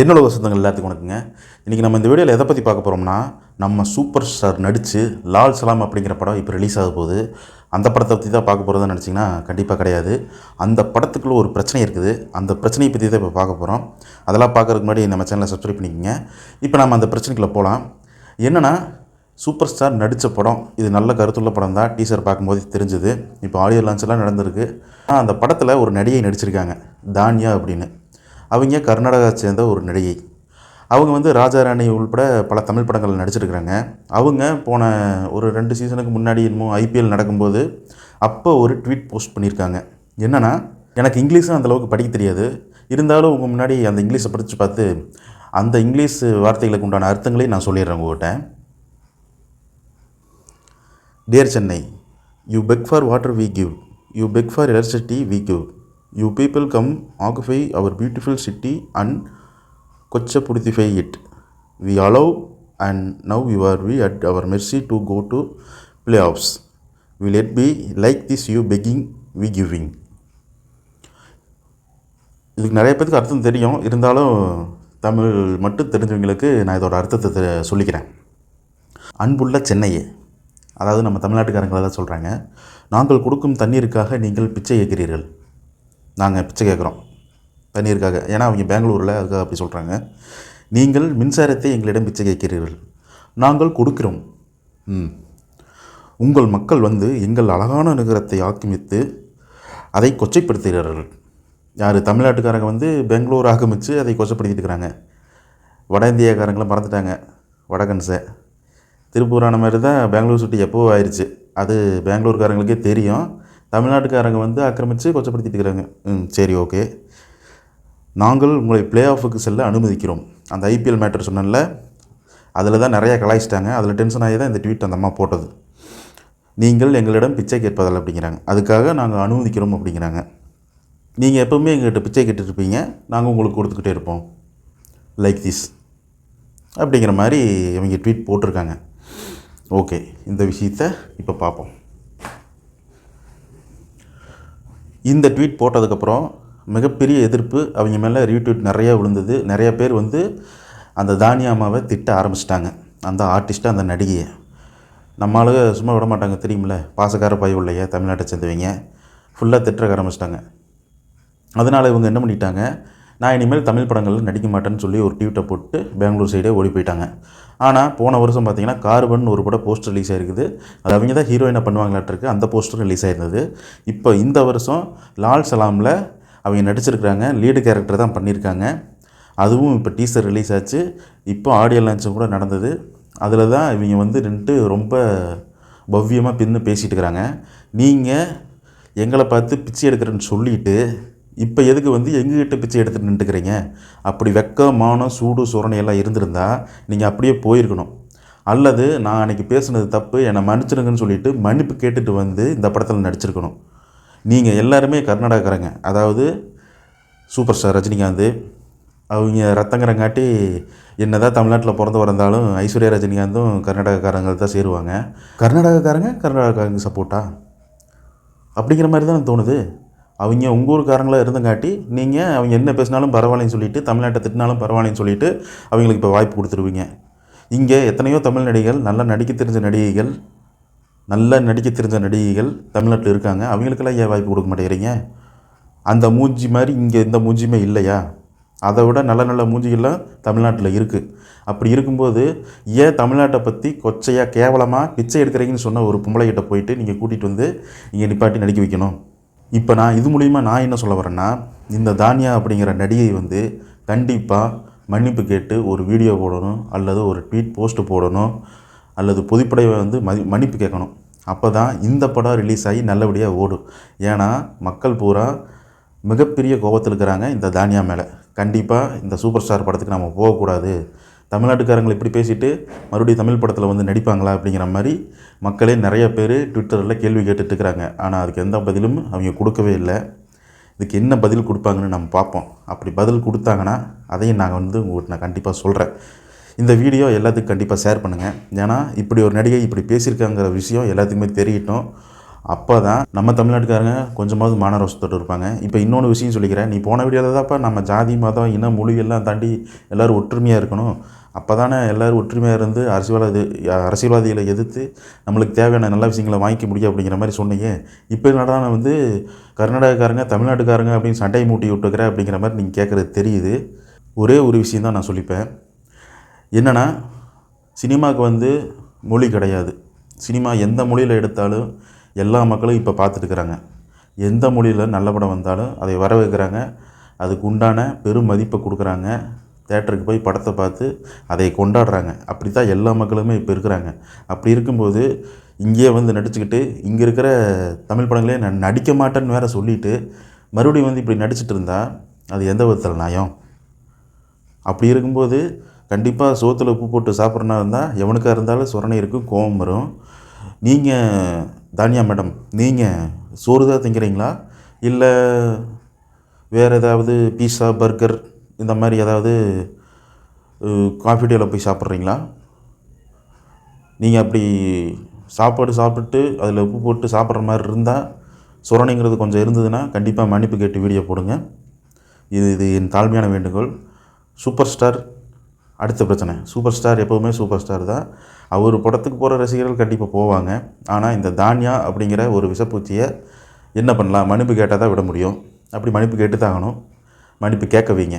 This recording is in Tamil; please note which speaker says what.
Speaker 1: என்னோட வசந்தங்கள் எல்லாத்துக்கும் வணக்கங்க. இன்றைக்கி நம்ம இந்த வீடியோவில் எதை பற்றி பார்க்க போகிறோம்னா நம்ம சூப்பர் ஸ்டார் நடித்து லால் சலாம் அப்படிங்கிற படம் இப்போ ரிலீஸ் ஆக போகுது. அந்த படத்தை பற்றி தான் பார்க்க போகிறதா நினச்சிங்கன்னா கண்டிப்பாக கிடையாது. அந்த படத்துக்குள்ளே ஒரு பிரச்சனை இருக்குது. அந்த பிரச்சனையை பற்றி தான் இப்போ பார்க்க போகிறோம் அதெல்லாம் பார்க்கறதுக்கு முன்னாடி நம்ம சேனலை சப்ஸ்கிரைப் பண்ணிக்கோங்க. இப்போ நம்ம அந்த பிரச்சனைக்குள்ளே போகலாம் என்னென்னா சூப்பர் ஸ்டார் நடித்த படம் இது நல்ல கருத்துள்ள படம் தான். டீசர் பார்க்கும்போது தெரிஞ்சுது. இப்போ ஆடியோ லான்ச்லாம் நடந்திருக்கு. ஆனால் அந்த படத்தில் ஒரு நடிகை நடிச்சிருக்காங்க. தானியா அப்படின்னு. அவங்க கர்நாடகா சேர்ந்த ஒரு நடிகை. அவங்க வந்து ராஜாராணி உள்பட பல தமிழ் படங்கள் நடிச்சிருக்கிறாங்க. அவங்க போன ஒரு ரெண்டு சீசனுக்கு முன்னாடி என்னமோ ஐபிஎல் நடக்கும்போது அப்போ ஒரு ட்வீட் போஸ்ட் பண்ணியிருக்காங்க. என்னென்னா எனக்கு இங்கிலீஷும் அந்தளவுக்கு படிக்க தெரியாது. இருந்தாலும் உங்கள் முன்னாடி அந்த இங்கிலீஷை படித்து பார்த்து அந்த இங்கிலீஷ் வார்த்தைகளுக்கு உண்டான அர்த்தங்களையும் நான் சொல்லிடுறேன் உங்கள்கிட்ட dear Chennai you beg for water we give you beg for electricity we give you people come occupy our beautiful city and coach it we allow and now you are we at our mercy to go to playoffs we let be like this you begging we giving இதுக்கு நிறைய பேருக்கு அர்த்தம் தெரியும். இருந்தாலும் தமிழ் மட்டும் தெரிஞ்சவங்களுக்கு நான் இதோட அர்த்தத்தை தெ- சொல்லிக்கிறேன். அன்புள்ள சென்னையே. அதாவது நம்ம தமிழ்நாட்டுக்காரங்களை தான் சொல்கிறாங்க நாங்கள் கொடுக்கும் தண்ணீருக்காக நீங்கள் பிச்சை ஏற்கிறீர்கள். நாங்கள் பிச்சை கேட்குறோம். தண்ணீருக்காக. ஏன்னா அவங்க பெங்களூரில் அதுக்காக அப்படி சொல்கிறாங்க நீங்கள் மின்சாரத்தை எங்களிடம் பிச்சை கேட்கிறீர்கள். நாங்கள் கொடுக்கிறோம். ம். உங்கள் மக்கள் வந்து எங்கள் அழகான நகரத்தை ஆக்கிரமித்து அதை கொச்சைப்படுத்துகிறார்கள். யார்? தமிழ்நாட்டுக்காரங்க வந்து பெங்களூர் ஆக்கிரமித்து அதை கொச்சப்படுத்திட்டு இருக்கிறாங்க. வட இந்தியக்காரங்களை மறந்துட்டாங்க. வடகன்ஸை திருப்பூரான மாதிரி தான் பெங்களூர் சுட்டி எப்போ ஆயிடுச்சு அது பெங்களூர்காரங்களுக்கே தெரியும். தமிழ்நாட்டுக்காரங்க வந்து ஆக்கிரமித்து கொச்சப்படுத்திட்டு இருக்கிறாங்க. ம் சரி ஓகே. நாங்கள் உங்களை ப்ளே ஆஃபுக்கு செல்ல அனுமதிக்கிறோம். அந்த ஐபிஎல் மேட்டர் சொன்னேன்ல அதில் தான் நிறையா கலாய்ச்சிட்டாங்க. அதில் டென்ஷன் ஆகி தான் இந்த ட்வீட் அந்த அம்மா போட்டது. நீங்கள் எங்களிடம் பிச்சை கேட்பதில்லை அப்படிங்கிறாங்க. அதுக்காக நாங்கள் அனுமதிக்கிறோம் அப்படிங்கிறாங்க. நீங்கள் எப்போவுமே எங்கள்கிட்ட பிச்சை கேட்டுட்டு இருப்பீங்க நாங்கள் உங்களுக்கு கொடுத்துக்கிட்டே இருப்போம். லைக் திஸ் அப்படிங்கிற மாதிரி இவங்க ட்வீட் போட்டிருக்காங்க. ஓகே இந்த விஷயத்த இப்போ பார்ப்போம். இந்த ட்வீட் போட்டதுக்கப்புறம் மிகப்பெரிய எதிர்ப்பு அவங்க மேலே ரீட்வீட் நிறைய விழுந்தது. நிறைய பேர் வந்து அந்த தானியாமாவை திட்ட ஆரம்பிச்சிட்டாங்க. அந்த ஆர்டிஸ்ட்டு அந்த நடிகையை. நம்ம சும்மா விட மாட்டாங்க தெரியுமில்ல பாசக்கார பய உள்ளைய தமிழ்நாட்டை சேர்ந்தவங்க. ஃபுல்லாக திட்டுறக்க ஆரம்பிச்சிட்டாங்க. அதனால் இவங்க என்ன பண்ணிட்டாங்க? நான் இனிமேல் தமிழ் படங்களில் நடிக்க மாட்டேன்னு சொல்லி ஒரு ட்வீட்டை போட்டு பெங்களூர் சைடே ஓடி போயிட்டாங்க. ஆனால் போன வருஷம் பார்த்தீங்கன்னா கார்பன் ஒரு படம் போஸ்டர் ரிலீஸ் ஆயிருக்குது. அது அவங்க தான் ஹீரோயினாக பண்ணுவாங்களாட்டிருக்கு அந்த போஸ்டர் ரிலீஸ் ஆயிருந்தது. இப்போ இந்த வருஷம் லால் சலாமில் அவங்க நடிச்சிருக்கிறாங்க லீடு கேரக்டர் தான் பண்ணியிருக்காங்க அதுவும் இப்போ டீசர் ரிலீஸ் ஆச்சு. இப்போ ஆடியோ லான்ச்சும் கூட நடந்தது. அதில் தான் இவங்க வந்து நின்றுட்டு ரொம்ப பவ்யமாக பின்னு பேசிகிட்டு இருக்கிறாங்க. நீங்கள் எங்களை பார்த்து பிச்சை எடுக்கிறேன்னு சொல்லிட்டு இப்போ எதுக்கு வந்து எங்ககிட்ட பிச்சை எடுத்துகிட்டு நின்றுக்கிறீங்க அப்படி வெக்கம் மானம் சூடு சுரணை எல்லாம் இருந்திருந்தால் நீங்கள் அப்படியே போயிருக்கணும். அல்லது நான் அன்றைக்கி பேசுனது தப்பு என்னை மன்னிச்சிருங்கன்னு சொல்லிட்டு மன்னிப்பு கேட்டுட்டு வந்து இந்த படத்தில் நடிச்சிருக்கணும். நீங்கள் எல்லாருமே கர்நாடகாக்காரங்க. அதாவது சூப்பர் ஸ்டார் ரஜினிகாந்த் அவங்க ரத்தங்கரங்காட்டி என்னதான் தமிழ்நாட்டில் பிறந்து வந்தாலும் ஐஸ்வர்யா ரஜினிகாந்தும் கர்நாடகக்காரங்க தான் சேருவாங்க. கர்நாடகக்காரங்க கர்நாடகக்காரங்க சப்போர்ட்டா? அப்படிங்கிற மாதிரி தான் தோணுது. அவங்க உங்கள் ஊருக்காரங்களாக இருந்தங்காட்டி நீங்கள் அவங்க என்ன பேசினாலும் பரவாயில்லைன்னு சொல்லிட்டு தமிழ்நாட்டை திட்டினாலும் பரவாயில்லன்னு சொல்லிட்டு அவங்களுக்கு இப்போ வாய்ப்பு கொடுத்துருவீங்க. இங்கே எத்தனையோ தமிழ் நடிகைகள் நல்லா நடிக்க தெரிஞ்ச நடிகைகள் நல்லா நடிக்க தெரிஞ்ச நடிகைகள் தமிழ்நாட்டில் இருக்காங்க. அவங்களுக்கெல்லாம் ஏன் வாய்ப்பு கொடுக்க மாட்டேங்கிறீங்க? அந்த மூஞ்சி மாதிரி இங்கே எந்த மூஞ்சியுமே இல்லையா? அதை விட நல்ல நல்ல மூஞ்சிகள்லாம் தமிழ்நாட்டில் இருக்குது அப்படி இருக்கும்போது ஏன் தமிழ்நாட்டை பற்றி கொச்சையாக கேவலமாக பிச்சை எடுக்கிறீங்கன்னு சொன்ன ஒரு பொம்பளைகிட்ட போயிட்டு நீங்கள் கூட்டிகிட்டு வந்து இங்கே நிப்பாட்டி நடிக்க வைக்கணும்? இப்போ நான் இது மூலிமா நான் என்ன சொல்ல வரேன்னா இந்த தானியா அப்படிங்கிற நடிகை வந்து கண்டிப்பாக மன்னிப்பு கேட்டு ஒரு வீடியோ போடணும் அல்லது ஒரு ட்வீட் போஸ்ட்டு போடணும் அல்லது பொதுப்படை வந்து மதி மன்னிப்பு கேட்கணும். அப்போ தான் இந்த படம் ரிலீஸ் ஆகி நல்லபடியாக ஓடும். ஏன்னா மக்கள் பூரா மிகப்பெரிய கோபத்தில் இருக்கிறாங்க இந்த தானியா மேலே. கண்டிப்பாக இந்த சூப்பர் ஸ்டார் படத்துக்கு நம்ம போகக்கூடாது. தமிழ்நாட்டுக்காரங்களை இப்படி பேசிட்டு மறுபடியும் தமிழ் படத்தில் வந்து நடிப்பாங்களா அப்படிங்கிற மாதிரி மக்களே நிறைய பேர் ட்விட்டரில் கேள்வி கேட்டுட்டு இருக்கிறாங்க ஆனால் அதுக்கு எந்த பதிலும் அவங்க கொடுக்கவே இல்லை. இதுக்கு என்ன பதில் கொடுப்பாங்கன்னு நம்ம பார்ப்போம். அப்படி பதில் கொடுத்தாங்கன்னா அதையும் நாங்கள் வந்து உங்களுக்கு நான் கண்டிப்பாக சொல்கிறேன் இந்த வீடியோ எல்லாத்துக்கும் கண்டிப்பாக ஷேர் பண்ணுங்கள் ஏன்னா இப்படி ஒரு நடிகை இப்படி பேசியிருக்காங்கிற விஷயம் எல்லாத்துக்குமே தெரியட்டும். அப்போ தான் நம்ம தமிழ்நாட்டுக்காரங்க கொஞ்சமாவது மானரோசத்தோடு இருப்பாங்க. இப்போ இன்னொன்று விஷயம் சொல்லிக்கிறேன். நீ போன வீடியோவில் தான்ப்பா நம்ம ஜாதி மதம் இனம் மொழி எல்லாம் தாண்டி எல்லோரும் ஒற்றுமையாக இருக்கணும். அப்போ தானே எல்லோரும் ஒற்றுமையாக இருந்து அரசியல்வாதி அரசியல்வாதிகளை எதிர்த்து நம்மளுக்கு தேவையான நல்ல விஷயங்களை வாங்கிக்க முடியும் அப்படிங்கிற மாதிரி சொன்னீங்க. இப்போ என்னடா வந்து கர்நாடகக்காரங்க தமிழ்நாட்டுக்காரங்க அப்படின்னு சண்டையை மூட்டி விட்டுக்கிற அப்படிங்கிற மாதிரி நீங்கள் கேட்குறது தெரியுது. ஒரே ஒரு விஷயம் தான் நான் சொல்லிப்பேன். என்னென்னா சினிமாவுக்கு வந்து மொழி கிடையாது. சினிமா எந்த மொழியில் எடுத்தாலும் எல்லா மக்களும் இப்போ பார்த்துட்டுருக்குறாங்க. எந்த மொழியில் நல்ல படம் வந்தாலும் அதை வரவேற்கிறாங்க. அதுக்கு உண்டான பெரும் மதிப்பை கொடுக்குறாங்க. தேட்டருக்கு போய் படத்தை பார்த்து அதை கொண்டாடுறாங்க. அப்படி தான் எல்லா மக்களுமே இப்போ இருக்கிறாங்க. அப்படி இருக்கும்போது இங்கேயே வந்து நடிச்சுக்கிட்டு இங்கே இருக்கிற தமிழ் படங்களே நான் நடிக்க மாட்டேன்னு வேறு சொல்லிட்டு மறுபடியும் வந்து இப்படி நடிச்சிட்டு இருந்தால் அது எந்த விதத்தில் நியாயம்? அப்படி இருக்கும்போது கண்டிப்பாக சோத்தில் உப்பு போட்டு சாப்பிட்றனா இருந்தால் எவனுக்காக இருந்தாலும் சுரணை இருக்கும் கோபம் வரும். நீங்கள் தானியா மேடம் நீங்கள் சோறு தான் திங்கிறீங்களா? இல்லை வேறு ஏதாவது பீஸா பர்கர் இந்த மாதிரி ஏதாவது காஃபி டேயில் போய் சாப்பிட்றீங்களா? நீங்கள் அப்படி சாப்பாடு சாப்பிட்டு அதில் உப்பு போட்டு சாப்பிட்ற மாதிரி இருந்தால் சுரணைங்கிறது கொஞ்சம் இருந்ததுன்னா கண்டிப்பாக மன்னிப்பு கேட்டு வீடியோ போடுங்க. இது இது என் தாழ்மையான வேண்டுகோள். சூப்பர் ஸ்டார் அடுத்த பிரச்சனை. சூப்பர் ஸ்டார் எப்போவுமே சூப்பர் ஸ்டார் தான். அவர் படத்துக்கு போகிற ரசிகர்கள் கண்டிப்பாக போவாங்க. ஆனால் இந்த தானியா அப்படிங்கிற ஒரு விஷப்பூச்சியை என்ன பண்ணலாம்? மன்னிப்பு கேட்டால் தான் விட முடியும். அப்படி மன்னிப்பு கேட்டு தான் ஆகணும். மன்னிப்பு கேட்க வைங்க.